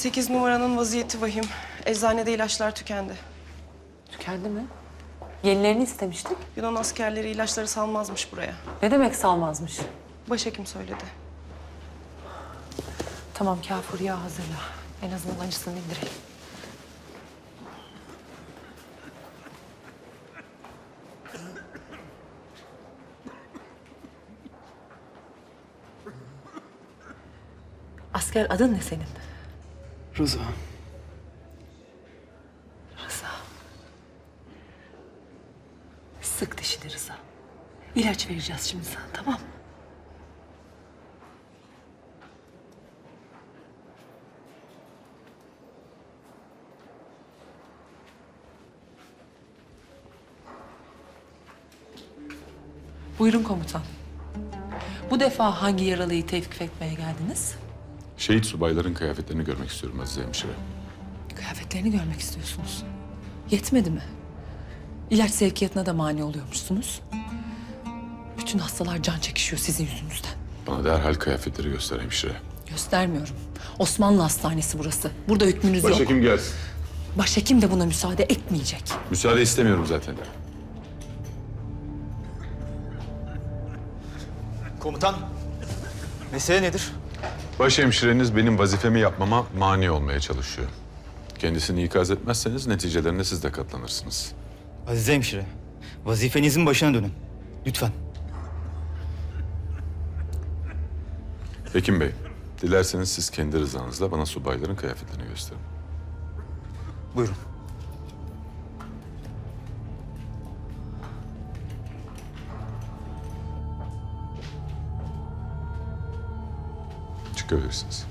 Sekiz numaranın vaziyeti vahim. Eczanede ilaçlar tükendi. Tükendi mi? Yenilerini istemiştik. Yunan askerleri ilaçları salmazmış buraya. Ne demek salmazmış? Başhekim söyledi. Tamam kafur yağ hazırla. En azından acısını indirelim. Asker adın ne senin? Rıza. Rıza. Sık dişini Rıza. İlaç vereceğiz şimdi sana tamam mı? Buyurun komutan. Bu defa hangi yaralıyı tevkif etmeye geldiniz? Şehit subayların kıyafetlerini görmek istiyorum Azize Hemşire. Kıyafetlerini görmek istiyorsunuz. Yetmedi mi? İlaç sevkiyatına da mani oluyormuşsunuz. Bütün hastalar can çekişiyor sizin yüzünüzden. Bana derhal kıyafetleri göster hemşire. Göstermiyorum. Osmanlı Hastanesi burası. Burada hükmünüz yok. Başhekim gelsin. Başhekim de buna müsaade etmeyecek. Müsaade istemiyorum zaten. Komutan, mesele nedir? Başhemşireniz benim vazifemi yapmama mani olmaya çalışıyor. Kendisini ikaz etmezseniz neticelerine siz de katlanırsınız. Azize hemşire, vazifenizin başına dönün. Lütfen. Hekim Bey, dilerseniz siz kendi rızanızla bana subayların kıyafetlerini gösterin. Buyurun. Ghosts.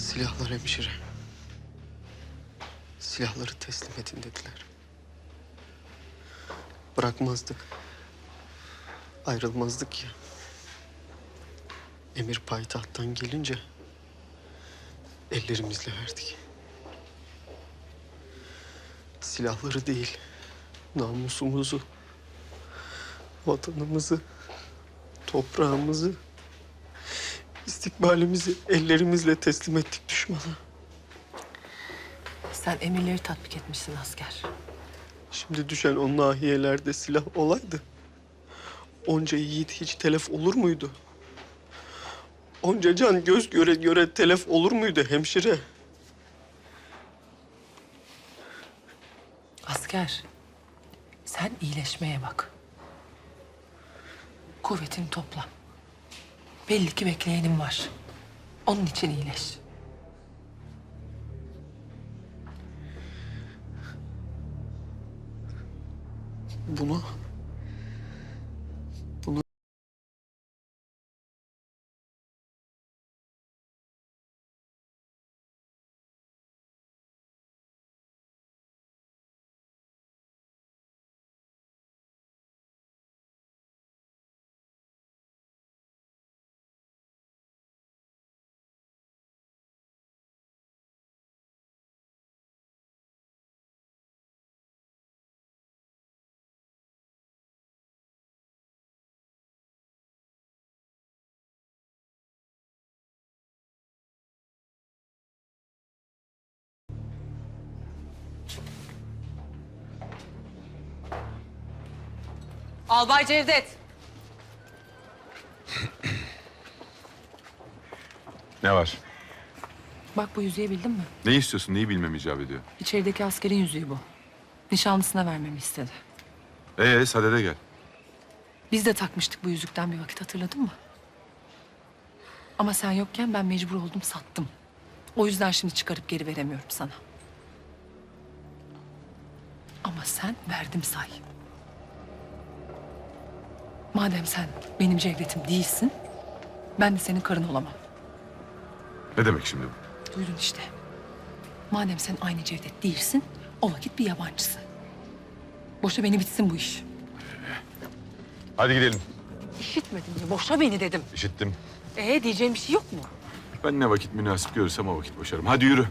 Silahlar hemşire. Silahları teslim edin dediler. Bırakmazdık. Ayrılmazdık ya. Emir payitahttan gelince ellerimizle verdik. Silahları değil, namusumuzu, vatanımızı, toprağımızı, istikbalimizi ellerimizle teslim ettik düşmana. Sen emirleri tatbik etmişsin asker. Şimdi düşen o nahiyelerde silah olaydı. Onca yiğit hiç telef olur muydu? Onca can göz göre göre telef olur muydu hemşire? Asker, sen iyileşmeye bak. Kuvvetini topla. Belli ki bekleyenin var. Onun için iyileş. Bunu... Albay Cevdet. Ne var? Bak bu yüzüğü bildin mi? Ne istiyorsun? Neyi bilmem icap ediyor? İçerideki askerin yüzüğü bu. Nişanlısına vermemi istedi. Ee sadede gel. Biz de takmıştık bu yüzükten bir vakit hatırladın mı? Ama sen yokken ben mecbur oldum sattım. O yüzden şimdi çıkarıp geri veremiyorum sana. Ama sen verdim say. Madem sen benim Cevdet'im değilsin, ben de senin karın olamam. Ne demek şimdi bu? Duydun işte. Madem sen aynı Cevdet değilsin, o vakit bir yabancısın. Boşa beni bitsin bu iş. Hadi gidelim. İşitmedin mi? Boşa beni dedim. İşittim. Ee diyeceğim bir şey yok mu? Ben ne vakit münasip görürsem o vakit boşarım. Hadi yürü.